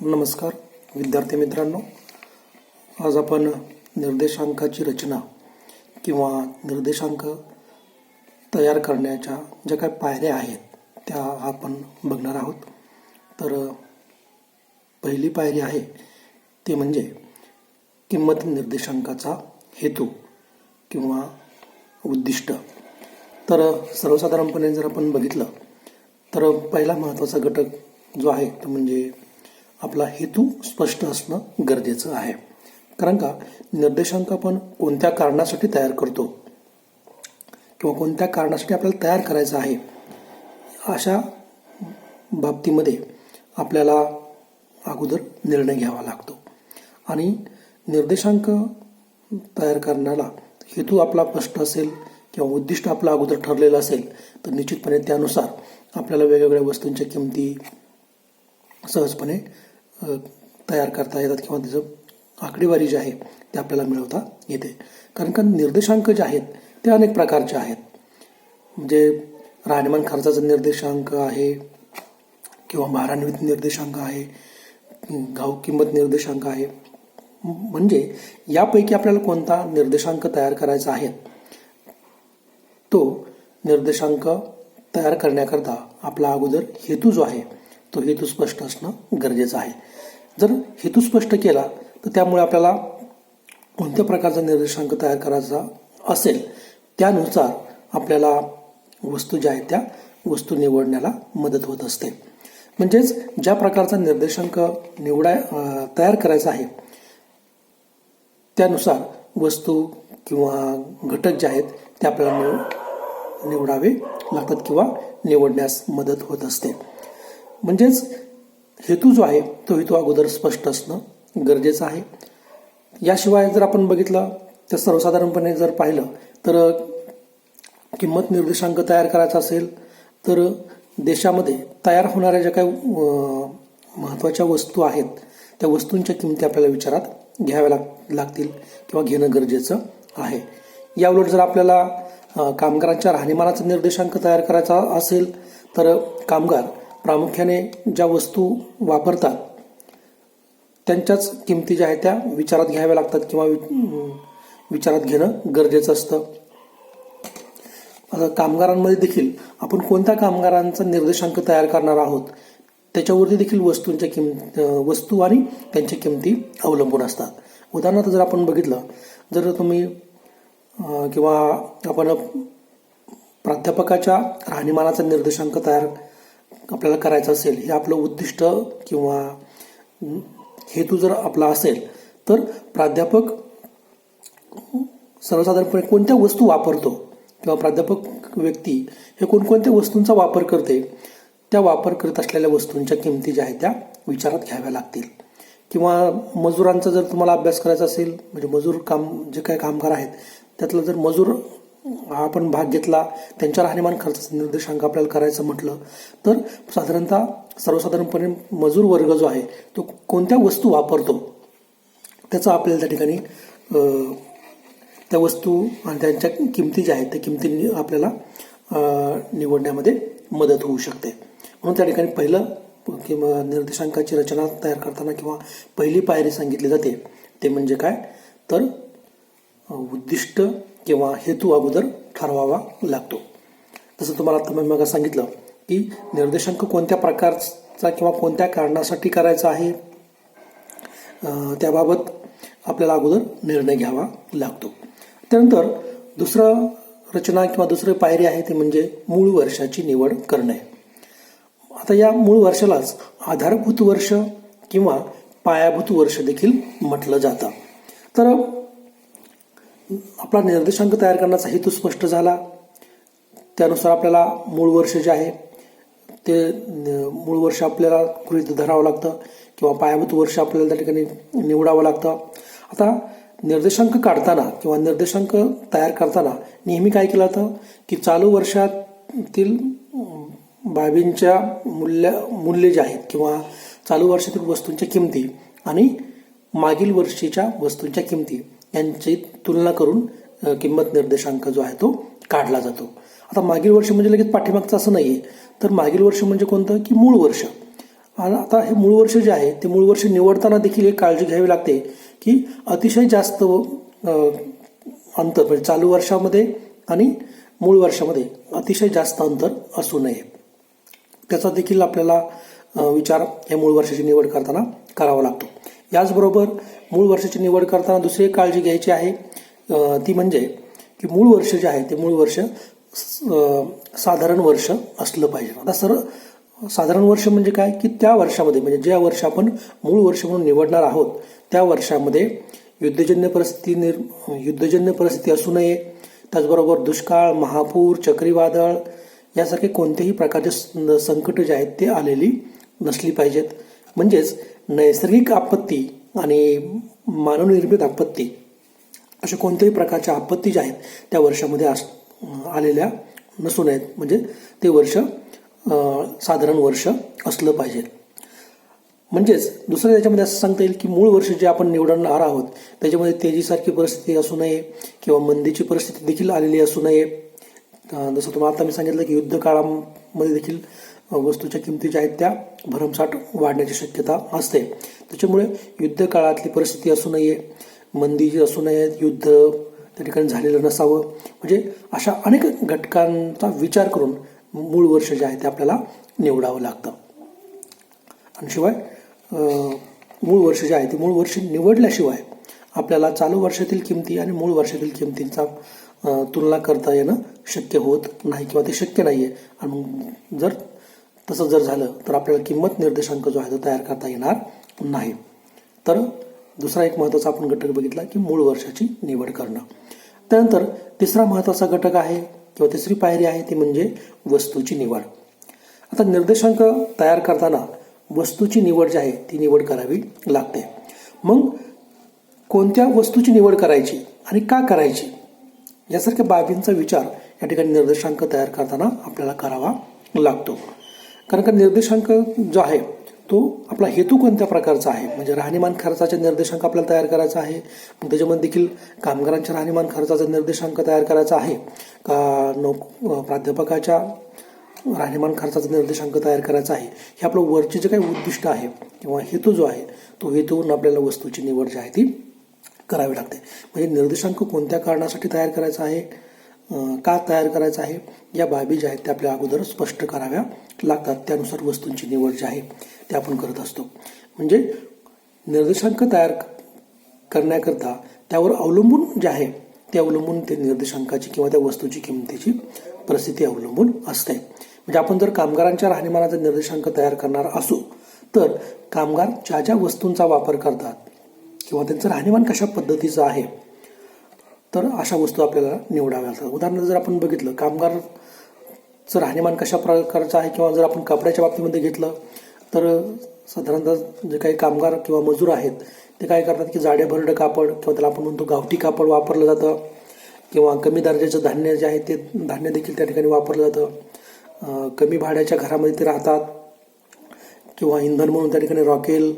नमस्कार विद्यार्थी मित्रांनो. आज आपण निर्देशांकाची रचना किंवा निर्देशांक तयार करण्याच्या ज्या काही पायऱ्या आहेत त्या आपण बघणार आहोत. तर पहिली पायरी आहे ती म्हणजे किंमत निर्देशांकाचा हेतू किंवा उद्दिष्ट. तर सर्वसाधारणपणे जर आपण बघितलं तर पहिला महत्त्वाचा घटक जो आहे तो म्हणजे आपला हेतू स्पष्ट असणं गरजेचं आहे. कारण का निर्देशांक आपण कोणत्या कारणासाठी तयार करतो? किंवा कोणत्या कारणासाठी आपल्याला तयार करायचं आहे? अशा बाबतीमध्ये आपल्याला अगोदर निर्णय घ्यावा लागतो. आणि निर्देशांक तयार करण्याला हेतू आपला स्पष्ट असेल किंवा उद्दिष्ट आपलं अगोदर ठरलेलं असेल तर निश्चितपणे त्यानुसार आपल्याला वेगवेगळ्या वस्तूंच्या किमती सहजपणे तयार करता येतात किंवा त्याचं आकडेवारी जी आहे ते आपल्याला मिळवता येते. कारण का निर्देशांक जे आहेत ते अनेक प्रकारचे आहेत. म्हणजे राहणीमान खर्चाचा निर्देशांक आहे किंवा भारान्वित निर्देशांक आहे घाऊ किंमत निर्देशांक आहे. म्हणजे यापैकी आपल्याला कोणता निर्देशांक तयार करायचा आहे? तो निर्देशांक तयार करण्याकरता आपला अगोदर हेतू जो आहे तो हेतू स्पष्ट असणं गरजेचं आहे. जर हेतू स्पष्ट केला तर त्यामुळे आपल्याला कोणत्या प्रकारचा निर्देशांक तयार करायचा असेल त्यानुसार आपल्याला वस्तू ज्या आहेत त्या वस्तू निवडण्याला मदत होत असते. म्हणजेच ज्या प्रकारचा निर्देशांक निवडाय तयार करायचा आहे त्यानुसार वस्तू किंवा घटक जे आहेत ते आपल्याला निव निवडावे लागतात किंवा निवडण्यास मदत होत असते. म्हणजेच हेतू जो आहे तो हेतू अगोदर स्पष्ट असणं गरजेचं आहे. याशिवाय जर आपण बघितलं तर सर्वसाधारणपणे जर पाहिलं तर किंमत निर्देशांक तयार करायचा असेल तर देशामध्ये तयार होणाऱ्या ज्या काही महत्त्वाच्या वस्तू आहेत त्या वस्तूंच्या किमती आपल्याला विचारात घ्याव्या लाग लागतील किंवा घेणं गरजेचं आहे. याउलट जर आपल्याला कामगारांच्या राहणीमानाचा निर्देशांक तयार करायचा असेल तर कामगार प्रामुख्याने ज्या वस्तू वापरतात त्यांच्याच किमती ज्या आहेत त्या विचारात घ्याव्या लागतात किंवा वि- विचारात घेणं गरजेचं असतं. आता कामगारांमध्ये देखील आपण कोणत्या कामगारांचा निर्देशांक तयार करणार आहोत त्याच्यावरती देखील वस्तूंच्या किंमत वस्तू आणि त्यांच्या किमती अवलंबून असतात. उदाहरणार्थ जर आपण बघितलं जर तुम्ही किंवा आपण प्राध्यापकाच्या राहणीमानाचा निर्देशांक तयार आपल्याला करायचं असेल हे आपलं उद्दिष्ट किंवा हेतू जर आपला असेल तर प्राध्यापक सर्वसाधारणपणे कोणत्या वस्तू वापरतो किंवा प्राध्यापक व्यक्ती हे कोणकोणत्या वस्तूंचा वापर करते त्या वापर करत असलेल्या वस्तूंच्या किमती ज्या आहेत त्या विचारात घ्याव्या लागतील. किंवा मजुरांचा जर तुम्हाला अभ्यास करायचा असेल म्हणजे मजूर काम जे काही कामगार आहेत त्यातलं जर मजूर आपण भाग घेतला त्यांच्या राहणीमान खर्चाचा निर्देशांक आपल्याला करायचं म्हटलं तर साधारणतः सर्वसाधारणपणे मजूर वर्ग जो आहे तो कोणत्या वस्तू वापरतो? त्याचा आपल्याला त्या ठिकाणी त्या वस्तू आणि त्यांच्या किमती ज्या आहेत त्या किमती आपल्याला निवडण्यामध्ये मदत होऊ शकते. म्हणून त्या ठिकाणी पहिलं किंवा निर्देशांकाची रचना तयार करताना किंवा पहिली पायरी सांगितली जाते ते म्हणजे काय? तर उद्दिष्ट किंवा हेतू अगोदर ठरवावा लागतो. जसं तुम्हाला आता मी मग सांगितलं की निर्देशांक कोणत्या प्रकारचा किंवा कोणत्या कारणासाठी करायचा आहे? त्याबाबत आपल्याला अगोदर निर्णय घ्यावा लागतो. त्यानंतर दुसरं रचना किंवा दुसरं पायरी आहे ती म्हणजे मूळ वर्षाची निवड करणे. आता या मूळ वर्षालाच आधारभूत वर्ष किंवा पायाभूत वर्ष देखील म्हटलं जातं. तर आपला निर्देशांक तयार करण्याचा हेतू स्पष्ट झाला. त्यानुसार आपल्याला मूळ वर्ष जे आहे ते न- मूळ वर्ष आपल्याला गृहीत धरावं लागतं किंवा पायाभूत वर्ष आपल्याला त्या ठिकाणी निवडावं लागतं. आता निर्देशांक काढताना किंवा निर्देशांक तयार करताना नेहमी काय केलं जातं? की चालू वर्षातील बाबींच्या मूल्य मूल्य जे आहेत किंवा चालू वर्षातील वस्तूंच्या किमती आणि मागील वर्षीच्या वस्तूंच्या किमती यांची तुलना करून किंमत निर्देशांक जो आहे तो काढला जातो. आता मागील वर्ष म्हणजे लगेच पाठीमागचं असं नाही आहे तर मागील वर्ष म्हणजे कोणतं? की मूळ वर्ष. आता हे मूळ वर्ष जे आहे ते मूळ वर्ष निवडताना देखील एक काळजी घ्यावी लागते की अतिशय जास्त अंतर म्हणजे चालू वर्षामध्ये आणि मूळ वर्षामध्ये अतिशय जास्त अंतर असू नये. त्याचा देखील आपल्याला विचार या मूळ वर्षाची निवड करताना करावा लागतो. याचबरोबर मूळ वर्षाची निवड करताना दुसरी एक काळजी घ्यायची आहे ती म्हणजे की मूळ वर्ष जे आहे ते मूळ वर्ष साधारण वर्ष असलं पाहिजे. आता सर साधारण वर्ष म्हणजे काय? की त्या वर्षामध्ये म्हणजे ज्या वर्ष आपण मूळ वर्ष म्हणून निवडणार आहोत त्या वर्षामध्ये युद्धजन्य परिस्थिती निर् युद्धजन्य परिस्थिती असू नये त्याचबरोबर दुष्काळ महापूर चक्रीवादळ यासारखे कोणत्याही प्रकारचे संकट जे आहेत ते आलेली नसली पाहिजेत. म्हणजेच नैसर्गिक आपत्ती आणि मानवनिर्मित आपत्ती अशा कोणत्याही प्रकारच्या आपत्ती ज्या आहेत त्या वर्षामध्ये आस आलेल्या नसू नयेत म्हणजे ते वर्ष साधारण वर्ष असलं पाहिजे. म्हणजेच दुसरं त्याच्यामध्ये असं सांगता येईल की मूळ वर्ष जे आपण निवडणार आहोत त्याच्यामध्ये तेजीसारखी परिस्थिती असू नये किंवा मंदीची परिस्थिती देखील आलेली असू नये. जसं तुम्हाला आता मी सांगितलं की युद्ध काळामध्ये देखील वस्तूच्या किमती ज्या आहेत त्या भरमसाठ वाढण्याची शक्यता असते. त्याच्यामुळे युद्ध काळातली परिस्थिती असू नये. मंदी जी असू नये युद्ध त्या ठिकाणी झालेलं नसावं. म्हणजे अशा अनेक घटकांचा विचार करून मूळ वर्ष जे आहे ते आपल्याला निवडावं लागतं. आणि शिवाय मूळ वर्ष जे आहे ते मूळ वर्ष निवडल्याशिवाय आपल्याला चालू वर्षातील किमती आणि मूळ वर्षातील किमतींचा तुलना करता येणं शक्य होत नाही किंवा ते शक्य नाही आहे आणि जर तसं जर झालं तर आपल्याला किंमत निर्देशांक जो आहे तो तयार करता येणार नाही. तर दुसरा एक महत्त्वाचा आपण घटक बघितला की मूळ वर्षाची निवड करणं. त्यानंतर तिसरा महत्त्वाचा घटक आहे किंवा तिसरी पायरी आहे ती म्हणजे वस्तूची निवड. आता निर्देशांक तयार करताना वस्तूची निवड जी आहे ती निवड करावी लागते. मग कोणत्या वस्तूची निवड करायची आणि का करायची यासारख्या बाबींचा विचार या ठिकाणी निर्देशांक तयार करताना आपल्याला करावा लागतो. कारण का निर्देशांक जो आहे तो आपला हेतू कोणत्या प्रकारचा आहे? म्हणजे राहणीमान खर्चाचे निर्देशांक आपल्याला तयार करायचा आहे. मग त्याच्यामध्ये देखील कामगारांच्या राहणीमान खर्चाचा निर्देशांक तयार करायचा आहे. का नोक प्राध्यापकाच्या राहणीमान खर्चाचा निर्देशांक तयार करायचा आहे? हे आपलं वरचे जे काही उद्दिष्ट आहे किंवा हेतू जो आहे तो हेतूवरून आपल्याला वस्तूची निवड जी आहे ती करावी लागते. म्हणजे निर्देशांक कोणत्या कारणासाठी तयार करायचा आहे? का तयार करायचा आहे? या बाबी ज्या आहेत त्या आपल्या अगोदर स्पष्ट कराव्या लागतात. त्यानुसार वस्तूंची निवड जी आहे ते आपण करत असतो. म्हणजे निर्देशांक तयार करण्याकरता त्यावर अवलंबून जे आहे ते अवलंबून ते निर्देशांकाची किंवा त्या वस्तूची किमतीची परिस्थिती अवलंबून असते. म्हणजे आपण जर कामगारांच्या राहणीमानाचा निर्देशांक तयार करणार असू तर कामगार ज्या ज्या वस्तूंचा वापर करतात किंवा त्यांचं राहणीमान कशा पद्धतीचं आहे तर अशा वस्तू आपल्याला निवडाव्या लागतात. उदाहरणार्थ जर आपण बघितलं कामगारचं राहणीमान कशा प्रकारचं आहे किंवा जर आपण कपड्याच्या बाबतीमध्ये घेतलं तर साधारणतः जे काही कामगार किंवा मजूर आहेत ते काय करतात की जाडे भरडं कापड किंवा त्याला आपण म्हणतो गावठी कापड वापरलं जातं किंवा कमी दर्जाचं धान्य जे आहे ते धान्य देखील त्या ठिकाणी वापरलं जातं. कमी भाड्याच्या घरामध्ये ते राहतात किंवा इंधन म्हणून त्या ठिकाणी रॉकेल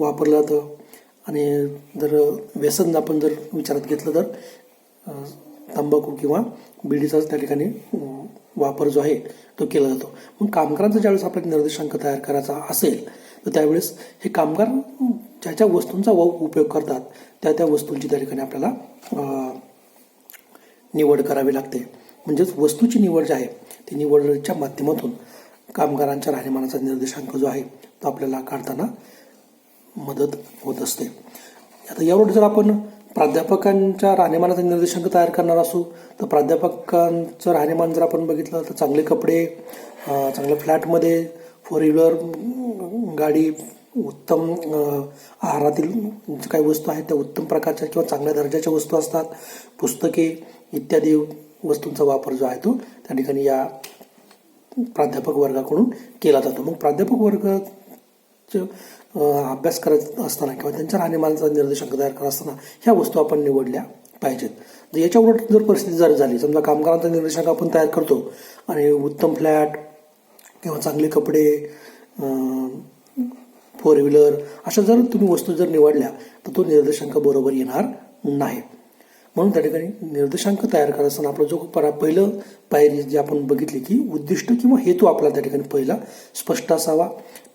वापरलं जातं. आणि जर व्यसन आपण जर विचारात घेतलं तर तंबाखू किंवा बिडीचाच त्या ठिकाणी वापर जो आहे तो केला जातो. मग कामगारांचा ज्यावेळेस आपल्याला निर्देशांक तयार करायचा असेल तर त्यावेळेस हे कामगार ज्या ज्या वस्तूंचा व उपयोग करतात त्या त्या वस्तूंची त्या ठिकाणी आपल्याला निवड करावी लागते. म्हणजेच वस्तूची निवड जी आहे ती निवडच्या माध्यमातून कामगारांच्या राहणीमानाचा निर्देशांक जो आहे तो आपल्याला काढताना मदत होत असते. आता यावर जर आपण प्राध्यापकांच्या राहणीमानाचा निर्देशांक तयार करणार असू तर प्राध्यापकांचं राहणीमान जर आपण बघितलं तर चांगले कपडे चांगल्या फ्लॅटमध्ये फोर व्हीलर गाडी उत्तम आहारातील जे काही वस्तू आहेत त्या उत्तम प्रकारच्या किंवा चांगल्या दर्जाच्या वस्तू असतात. पुस्तके इत्यादी वस्तूंचा वापर जो आहे तो त्या ठिकाणी या प्राध्यापक वर्गाकडून केला जातो. मग प्राध्यापक वर्ग अभ्यास करत असताना किंवा त्यांच्या राहणीमानाचा निर्देशांक तयार करत असताना ह्या वस्तू आपण निवडल्या पाहिजेत. जर याच्या उलट जर परिस्थिती जर झाली समजा कामगारांचा निर्देशांक आपण तयार करतो आणि उत्तम फ्लॅट किंवा चांगले कपडे फोर व्हीलर अशा जर तुम्ही वस्तू जर निवडल्या तर तो निर्देशांक बरोबर येणार नाही. म्हणून त्या ठिकाणी निर्देशांक तयार करत असताना आपला जो परा पहिलं पायरी जी आपण बघितली की उद्दिष्ट किंवा हेतू आपला त्या ठिकाणी पहिला स्पष्ट असावा.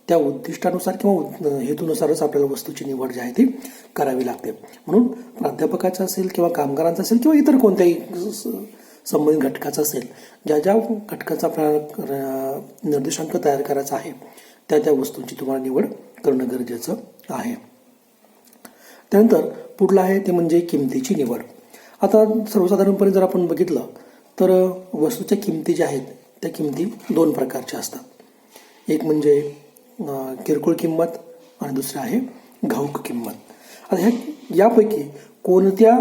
त्या उद्दिष्टानुसार किंवा उद- हेतूनुसारच आपल्याला वस्तूची निवड जी आहे ती करावी लागते. म्हणून प्राध्यापकाचं असेल किंवा कामगारांचा असेल किंवा इतर कोणत्याही स- संबंधित घटकाचा असेल ज्या ज्या घटकाचा आपल्याला निर्देशांक तयार करायचा आहे त्या त्या वस्तूंची तुम्हाला निवड करणं गरजेचं आहे. त्यानंतर पुढलं आहे ते म्हणजे किमतीची निवड. आता सर्वसाधारणपणे जर आपण बघितलं तर वस्तूच्या किमती ज्या आहेत त्या किमती दोन प्रकारच्या असतात. एक म्हणजे किरकोळ किंमत आणि दुसरं आहे घाऊक किंमत. आता ह्या यापैकी कोणत्या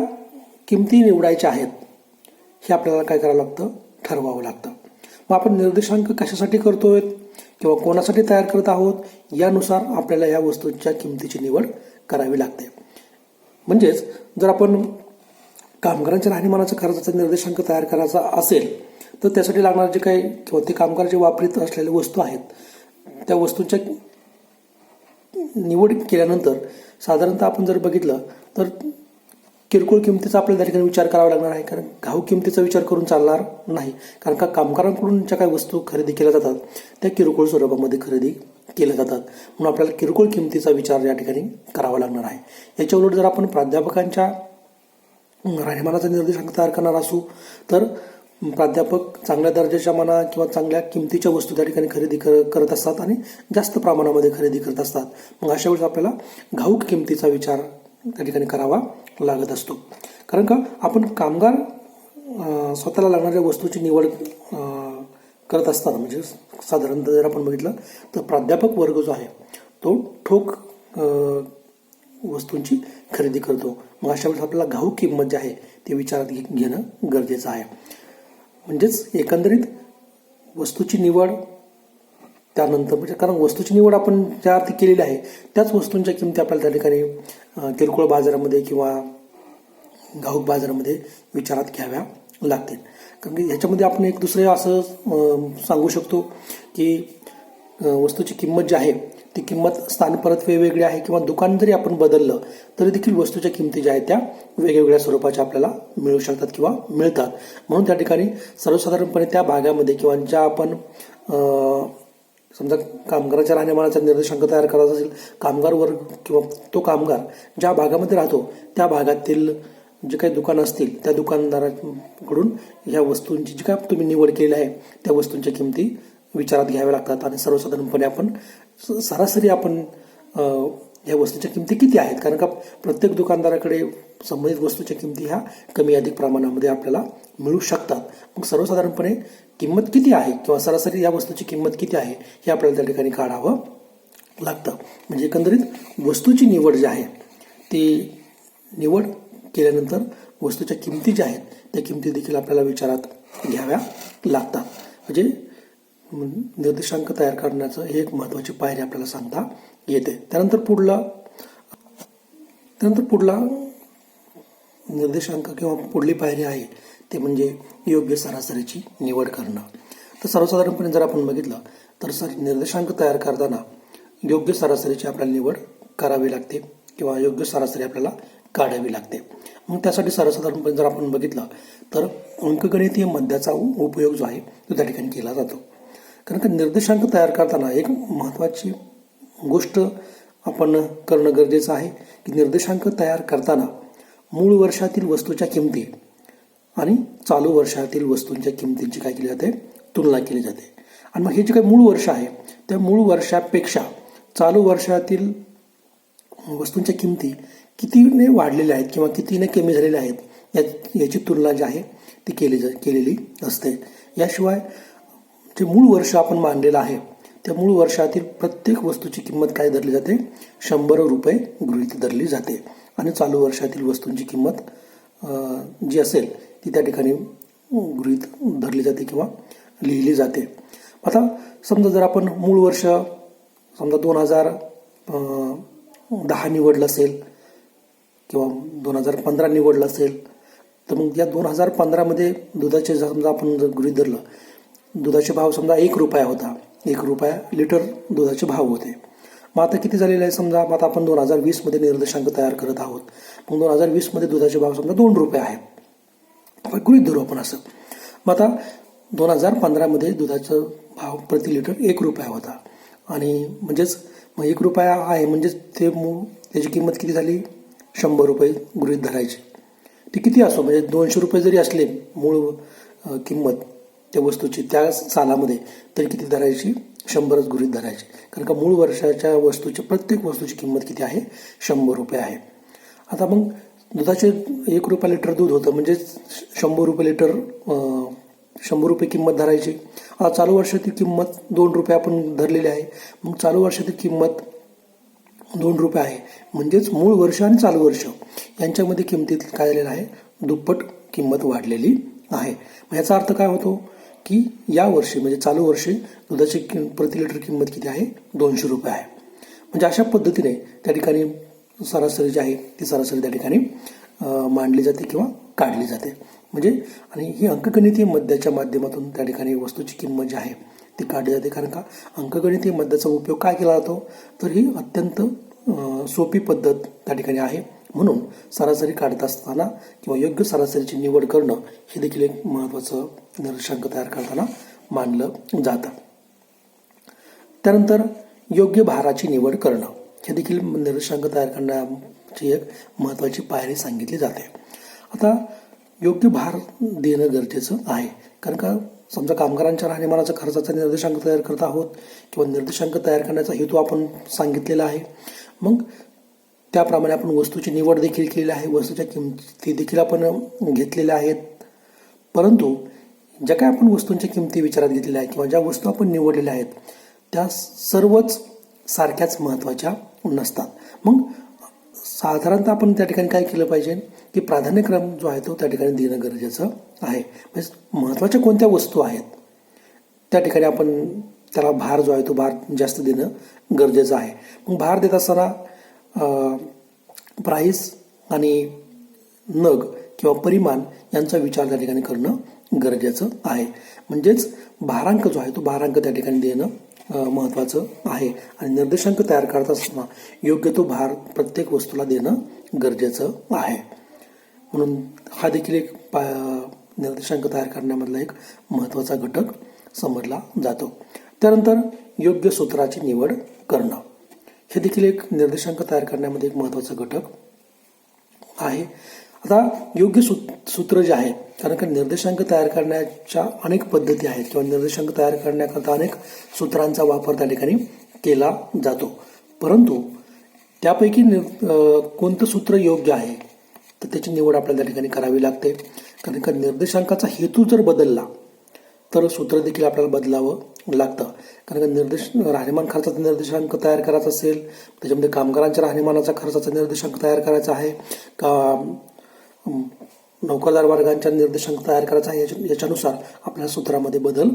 किमती निवडायच्या आहेत हे आपल्याला काय करावं लागतं? ठरवावं लागतं. मग आपण निर्देशांक कशासाठी करतोय किंवा कोणासाठी तयार करत आहोत यानुसार आपल्याला या वस्तूंच्या किमतीची निवड करावी लागते. म्हणजेच जर आपण कामगारांच्या राहणीमानाचा खर्चाचा निर्देशांक तयार करायचा असेल तर त्यासाठी लागणारे जे काही किंवा ते कामगार जे वापरीत असलेल्या वस्तू आहेत त्या वस्तूंच्या निवड केल्यानंतर साधारणतः आपण जर बघितलं तर किरकोळ किमतीचा आपल्याला त्या ठिकाणी विचार करावा लागणार आहे. कारण घाऊ किमतीचा विचार करून चालणार नाही. कारण का कामगारांकडून ज्या काही वस्तू खरेदी केल्या जातात त्या किरकोळ स्वरूपामध्ये खरेदी केल्या जातात. म्हणून आपल्याला किरकोळ किमतीचा विचार या ठिकाणी करावा लागणार आहे. याच्या उलट जर आपण प्राध्यापकांच्या राहणीमानाचा निर्देशांक तयार करणार असू तर प्राध्यापक चांगल्या दर्जाच्या म्हणा किंवा चांगल्या किमतीच्या वस्तू त्या ठिकाणी खरेदी कर करत असतात आणि जास्त प्रमाणामध्ये खरेदी करत असतात. मग अशा वेळेस आपल्याला घाऊक किमतीचा विचार त्या ठिकाणी करावा लागत असतो. कारण का आपण कामगार स्वतःला लागणाऱ्या वस्तूची निवड करत असताना म्हणजे साधारणतः जर आपण बघितलं तर प्राध्यापक वर्ग जो आहे तो ठोक वस्तूंची खरेदी करतो. मग अशा वेळेस आपल्याला घाऊक किंमत जी आहे ती विचारात घे- घेणं गरजेचं आहे. म्हणजेच एकंदरीत वस्तूची निवड त्यानंतर म्हणजे कारण वस्तूची निवड आपण ज्या अर्थी केलेली आहे त्याच वस्तूंच्या किमती आपल्याला त्या ठिकाणी किरकोळ बाजारामध्ये किंवा घाऊक बाजारामध्ये विचारात घ्याव्या लागतील. कारण की ह्याच्यामध्ये आपण एक दुसरे असं सांगू शकतो की वस्तूची किंमत जी आहे ती किंमत स्थान परत वेगवेगळी आहे किंवा दुकान जरी आपण बदललं तरी देखील वस्तूच्या किमती ज्या आहेत त्या वेगवेगळ्या स्वरूपाच्या आपल्याला मिळू शकतात किंवा मिळतात. म्हणून त्या ठिकाणी सर्वसाधारणपणे त्या भागामध्ये किंवा ज्या आपण समजा कामगाराच्या राहण्यामानाचा निर्देशांक तयार करायचा असेल कामगार वर्ग किंवा तो कामगार ज्या भागामध्ये राहतो त्या भागातील जे काही दुकान असतील त्या दुकानदाराकडून ह्या वस्तूंची जी काय तुम्ही निवड केली आहे त्या वस्तूंच्या किमती विचारात घ्याव्या लागतात आणि सर्वसाधारणपणे आपण स- सरासरी आपण या वस्तूच्या किमती किती आहेत? कारण का प्रत्येक दुकानदाराकडे संबंधित वस्तूच्या किमती ह्या कमी अधिक प्रमाणामध्ये आपल्याला मिळू शकतात. मग सर्वसाधारणपणे किंमत किती आहे किंवा सरासरी या वस्तूची किंमत किती आहे हे आपल्याला त्या ठिकाणी काढावं लागतं. म्हणजे एकंदरीत वस्तूची निवड जी आहे ती निवड केल्यानंतर वस्तूच्या किमती ज्या आहेत त्या किमती देखील आपल्याला विचारात घ्याव्या लागतात. म्हणजे निर्देशांक तयार करण्याचं हे एक महत्त्वाची पायरी आपल्याला सांगता येते. त्यानंतर पुढला त्यानंतर पुढला निर्देशांक किंवा पुढली पायरी आहे ते म्हणजे योग्य सरासरीची निवड करणं. तर सर्वसाधारणपणे जर आपण बघितलं तर सर निर्देशांक तयार करताना योग्य सरासरीची आपल्याला निवड करावी लागते किंवा योग्य सरासरी आपल्याला काढावी लागते. मग त्यासाठी सर्वसाधारणपणे जर आपण बघितलं तर अंकगणितीय मध्याचा उपयोग जो आहे तो त्या ठिकाणी केला जातो. कारण का निर्देशांक तयार करताना एक महत्त्वाची गोष्ट आपण करणं गरजेचं आहे की निर्देशांक तयार करताना मूळ वर्षातील वस्तूच्या किमती आणि चालू वर्षातील वस्तूंच्या किमतींची काय केली जाते? तुलना केली जाते. आणि मग हे जे काही मूळ वर्ष आहे त्या मूळ वर्षापेक्षा चालू वर्षातील वस्तूंच्या किमती कितीने वाढलेल्या आहेत किंवा कितीने कमी झालेल्या आहेत या याची तुलना जी आहे ती केली जा केलेली असते. याशिवाय जे मूळ वर्ष आपण मानलेलं आहे. त्या मूळ वर्षातील प्रत्येक वस्तूची किंमत काय धरली जाते? शंभर रुपये गृहीत धरली जाते. आणि चालू वर्षातील वस्तूंची किंमत जी असेल ती त्या ठिकाणी गृहीत धरली जाते किंवा लिहिली जाते. आता समजा जर आपण मूळ वर्ष समजा दोन हजार दहा निवडलं असेल किंवा दोन हजार पंधरा निवडलं असेल तर मग या दोन हजार पंधरामध्ये दुधाचे समजा आपण जर गृहित धरलं दुधाचे भाव समजा एक रुपया होता. एक रुपया लिटर दुधाचे भाव होते. मग आता किती झालेलं आहे समजा? मग आता आपण दोन हजार वीसमध्ये निर्देशांक तयार करत आहोत. मग दोन हजार वीसमध्ये दुधाचे भाव समजा दोन रुपये आहेत. आपण गृहीत धरू आपण असं. मग आता दोन हजार पंधरामध्ये दुधाचा भाव प्रति लिटर एक रुपया होता. आणि म्हणजेच मग एक रुपया आहे म्हणजेच ते मूळ त्याची किंमत किती झाली? शंभर रुपये गृहित धरायची. ते किती असो? म्हणजे दोनशे रुपये जरी असले मूळ किंमत त्या वस्तूची त्या सालामध्ये तरी किती धरायची? शंभरच गृहित धरायची. कारण का मूळ वर्षाच्या वस्तूची प्रत्येक वस्तूची किंमत किती आहे? शंभर रुपये आहे. आता मग दुधाचे एक रुपया लिटर दूध होतं म्हणजे शंभर रुपये लिटर शंभर रुपये किंमत धरायची. आता चालू वर्षातील किंमत दोन रुपये आपण धरलेली आहे. मग चालू वर्षातील किंमत दोन रुपये आहे. म्हणजेच मूळ वर्ष आणि चालू वर्ष यांच्यामध्ये किमतीत काय झालेलं आहे? दुप्पट किंमत वाढलेली आहे. मग याचा अर्थ काय होतो? की या वर्षी म्हणजे चालू वर्षी दुधाची कि प्रति लिटर किंमत किती आहे? दोनशे रुपये आहे. म्हणजे अशा पद्धतीने त्या ठिकाणी सरासरी जी आहे ती सरासरी त्या ठिकाणी मांडली जाते किंवा काढली जाते. म्हणजे आणि ही अंकगणितीय मध्याच्या माध्यमातून त्या ठिकाणी वस्तूची किंमत जी आहे ती काढली जाते. कारण का? अंकगणितीय मध्याचा उपयोग काय केला जातो? तर ही अत्यंत सोपी पद्धत त्या ठिकाणी आहे. म्हणून सरासरी काढत असताना किंवा योग्य सरासरीची निवड करणं हे देखील एक महत्त्वाचं निर्देशांक तयार करताना मानलं जातं. त्यानंतर योग्य भाराची निवड करणं हे देखील निर्देशांक तयार करण्याची एक महत्त्वाची पायरी सांगितली जाते. आता योग्य भार देणं गरजेचं आहे. कारण का समजा कामगारांच्या राहणीमानाचा खर्चाचा निर्देशांक तयार करत आहोत किंवा निर्देशांक तयार करण्याचा हेतू आपण सांगितलेला आहे. मग त्याप्रमाणे आपण वस्तूची निवड देखील केलेली आहे. वस्तूच्या किमती देखील आपण घेतलेल्या आहेत. परंतु ज्या काय आपण वस्तूंच्या किमती विचारात घेतलेल्या आहेत किंवा ज्या वस्तू आपण निवडलेल्या आहेत त्या सर्वच सारख्याच महत्त्वाच्या नसतात. मग साधारणतः आपण त्या ठिकाणी काय केलं पाहिजे की प्राधान्यक्रम जो आहे तो त्या ठिकाणी देणं गरजेचं आहे. म्हणजे महत्त्वाच्या कोणत्या वस्तू आहेत त्या ठिकाणी आपण त्याला भार जो आहे तो भार जास्त देणं गरजेचं आहे. मग भार देत असताना प्राईस आणि नग किंवा परिमाण यांचा विचार त्या ठिकाणी करणं गरजेचं आहे. म्हणजेच भारांक जो आहे तो भारांक त्या ठिकाणी देणं महत्त्वाचं आहे. आणि निर्देशांक तयार करत असताना योग्य तो भार प्रत्येक वस्तूला देणं गरजेचं आहे. म्हणून हा देखील एक पा निर्देशांक तयार करण्यामधला एक महत्त्वाचा घटक समजला जातो. त्यानंतर योग्य सूत्राची निवड करणं. हे देखील एक निर्देशांक तयार करण्यामध्ये एक महत्त्वाचा घटक आहे. आता योग्य सूत सूत्र जे आहे कारण का निर्देशांक तयार करण्याच्या अनेक पद्धती आहेत किंवा निर्देशांक तयार करण्याकरता अनेक सूत्रांचा वापर त्या ठिकाणी केला जातो. परंतु त्यापैकी निर कोणतं सूत्र योग्य आहे तर त्याची निवड आपल्याला त्या ठिकाणी करावी लागते. कारण का निर्देशांकाचा हेतू जर बदलला तर सूत्र देखील आपल्याला बदलावं लागतं. कारण का निर्देश राहणीमान खर्चाचा निर्देशांक तयार करायचा असेल त्याच्यामध्ये कामगारांच्या राहणीमानाचा खर्चाचा निर्देशांक तयार करायचा आहे का अम, नौकरदार वर्गांच्या निर्देशांक तयार करायचा आहे याच्या- याच्यानुसार आपल्याला सूत्रामध्ये बदल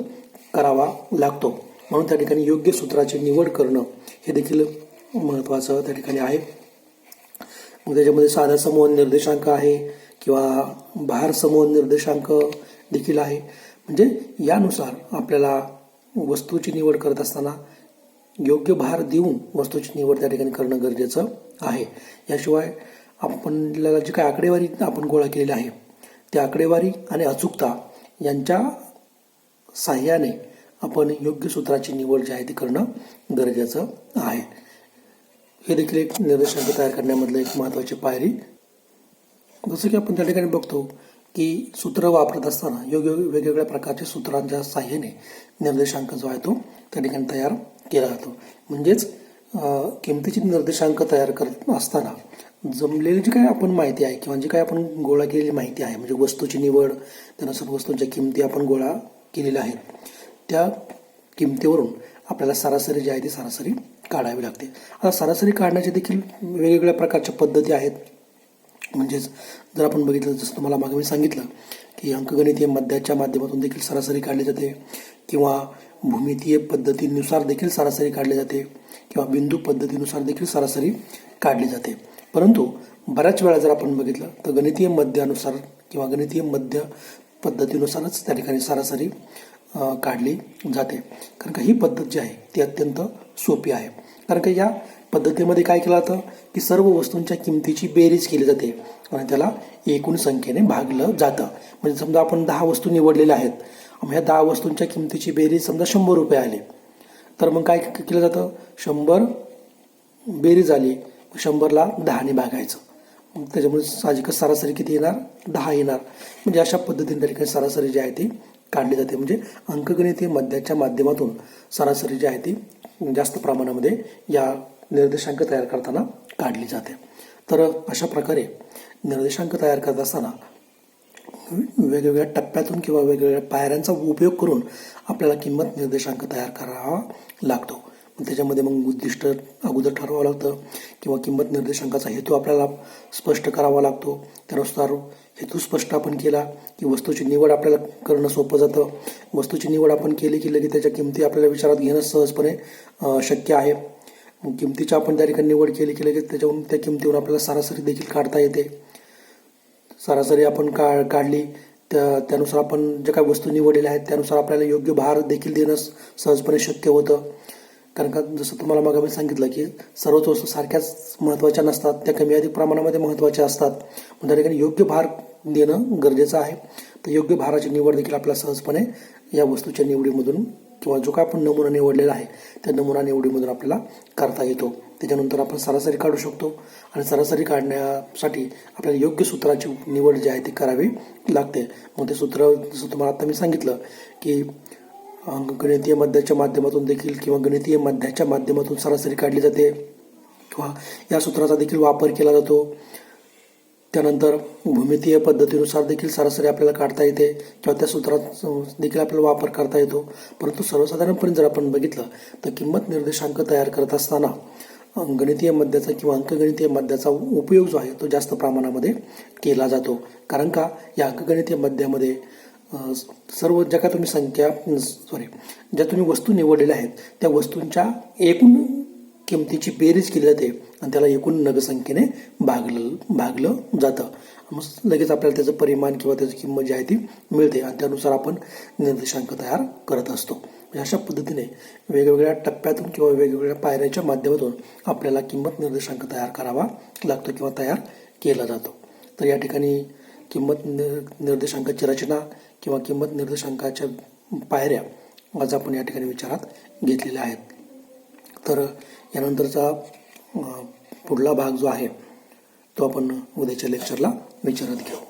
करावा लागतो. म्हणून त्या ठिकाणी योग्य सूत्राची निवड करणं हे देखील महत्त्वाचं त्या ठिकाणी आहे. मग त्याच्यामध्ये साधा समूह निर्देशांक आहे किंवा भार समूह निर्देशांक देखील आहे. म्हणजे यानुसार आपल्याला वस्तूची निवड करत असताना योग्य भार देऊन वस्तूची निवड त्या ठिकाणी करणं गरजेचं आहे. याशिवाय आपल्याला जी काय आकडेवारी आपण गोळा केलेली आहे त्या आकडेवारी आणि अचूकता यांच्या साह्याने आपण योग्य सूत्राची निवड जी आहे ती करणं गरजेचं आहे. हे देखील एक निर्देशांक तयार करण्यामधलं एक महत्त्वाची पायरी. जसं की आपण त्या ठिकाणी बघतो की सूत्र वापरत असताना योग्य वेगवेगळ्या प्रकारच्या सूत्रांच्या साह्याने निर्देशांक जो आहे तो त्या ठिकाणी तयार केला जातो. म्हणजेच किमतीचे किमतीची निर्देशांक तयार करत असताना जमलेली जी काय आपण माहिती आहे किंवा जी काय आपण गोळा केलेली माहिती आहे म्हणजे वस्तूची निवड त्यानुसार वस्तूंच्या किमती आपण गोळा केलेल्या आहेत त्या किमतीवरून आपल्याला सरासरी जी आहे ती सरासरी काढावी लागते. आता सरासरी काढण्याचे देखील वेगवेगळ्या प्रकारच्या पद्धती आहेत. म्हणजेच जर आपण बघितलं जसं तुम्हाला मागे मी सांगितलं की अंकगणितीय मध्याच्या माध्यमातून देखील सरासरी काढली जाते किंवा भूमितीय पद्धतीनुसार देखील सरासरी काढली जाते किंवा बिंदू पद्धतीनुसार देखील सरासरी काढली जाते. परंतु बऱ्याच वेळा जर आपण बघितलं तर गणितीय मध्यानुसार किंवा गणितीय मध्य पद्धतीनुसारच त्या ठिकाणी सरासरी काढली जाते. कारण का ही पद्धत जी आहे ती अत्यंत सोपी आहे. कारण का या पद्धतीमध्ये काय केलं जातं की सर्व वस्तूंच्या किमतीची बेरीज केली जाते आणि त्याला एकूण संख्येने भागलं जातं. म्हणजे समजा आपण दहा वस्तू निवडलेल्या आहेत. मग ह्या दहा वस्तूंच्या किमतीची बेरीज समजा शंभर रुपये आली. तर मग काय केलं जातं? शंभर बेरीज आली. शंभरला दहाने भागायचं. मग त्याच्यामुळे साहजिकच सरासरी किती येणार? दहा येणार. म्हणजे अशा पद्धतीने त्या ठिकाणी सरासरी जी आहे ती काढली जाते. म्हणजे अंकगणितीय मध्याच्या माध्यमातून सरासरी जी आहे ती जास्त प्रमाणामध्ये या निर्देशांक तयार करताना काढली जाते. तर अशा प्रकारे निर्देशांक तयार करत असताना वेगवेगळ्या टप्प्यातून किंवा वेगवेगळ्या पायऱ्यांचा उपयोग करून आपल्याला किंमत निर्देशांक तयार करावा लागतो. त्याच्यामध्ये मग उद्दिष्ट अगोदर ठरवावं लागतं किंवा किंमत निर्देशांकाचा हेतू आपल्याला स्पष्ट करावा लागतो. त्यानुसार हेतू स्पष्ट आपण केला की वस्तूची निवड आपल्याला करणं सोपं जातं. वस्तूची निवड आपण केली की लगेच त्याच्या किमती आपल्याला विचारात घेणं सहजपणे शक्य आहे. किमतीची आपण त्या ठिकाणी निवड केली की लगेच त्याच्यावरून त्या किमतीवर आपल्याला सरासरी देखील काढता येते. सरासरी आपण का काढली त्या त्यानुसार आपण ज्या काही वस्तू निवडलेल्या आहेत त्यानुसार आपल्याला योग्य भार देखील देणं सहजपणे शक्य होतं. कारण का जसं तुम्हाला मग मी सांगितलं की सर्वच वस्तू सारख्याच महत्त्वाच्या नसतात त्या कमी अधिक प्रमाणामध्ये महत्त्वाच्या असतात. मग त्या ठिकाणी योग्य भार देणं गरजेचं आहे. तर योग्य भाराची निवड देखील आपल्याला सहजपणे या वस्तूच्या निवडीमधून किंवा जो काय आपण नमुना निवडलेला आहे त्या नमुना निवडीमधून आपल्याला करता येतो. त्याच्यानंतर आपण सरासरी काढू शकतो आणि सरासरी काढण्यासाठी आपल्याला योग्य सूत्राची निवड जी आहे ती करावी लागते. मग ते सूत्र जसं तुम्हाला आता मी सांगितलं की गणितीय मध्याच्या माध्यमातून देखील किंवा गणितीय मध्याच्या माध्यमातून सरासरी काढली जाते. किंवा या सूत्राचा देखील वापर केला जातो. त्यानंतर भूमितीय पद्धतीनुसार देखील सरासरी आपल्याला काढता येते किंवा त्या सूत्रात देखील आपल्याला वापर करता येतो. परंतु सर्वसाधारणपणे जर आपण बघितलं तर किंमत निर्देशांक तयार करत असताना गणितीय मध्याचा किंवा अंकगणितीय मध्याचा उपयोग जो आहे तो जास्त प्रमाणामध्ये केला जातो. कारण का? या अंकगणितीय मध्यामध्ये सर्व ज्या का तुम्ही संख्या सॉरी ज्या तुम्ही वस्तू निवडलेल्या आहेत त्या वस्तूंच्या एकूण किमतीची बेरीज केली जाते आणि त्याला एकूण नगसंख्येने भागलं भागलं जातं. मग लगेच आपल्याला त्याचं परिमाण किंवा त्याची किंमत जी आहे ती मिळते आणि त्यानुसार आपण निर्देशांक तयार करत असतो. म्हणजे अशा पद्धतीने वेगवेगळ्या टप्प्यातून किंवा वेगवेगळ्या पायऱ्याच्या माध्यमातून आपल्याला किंमत निर्देशांक तयार करावा लागतो किंवा तयार केला जातो. तर या ठिकाणी किंमत निर्देशांकाची रचना किंवा किंमत निर्देशांकाच्या पायऱ्या आज आपण या ठिकाणी विचारात घेतलेल्या आहेत. तर यानंतरचा पुढला भाग जो आहे तो आपण उद्याच्या लेक्चरला विचारात घेऊ.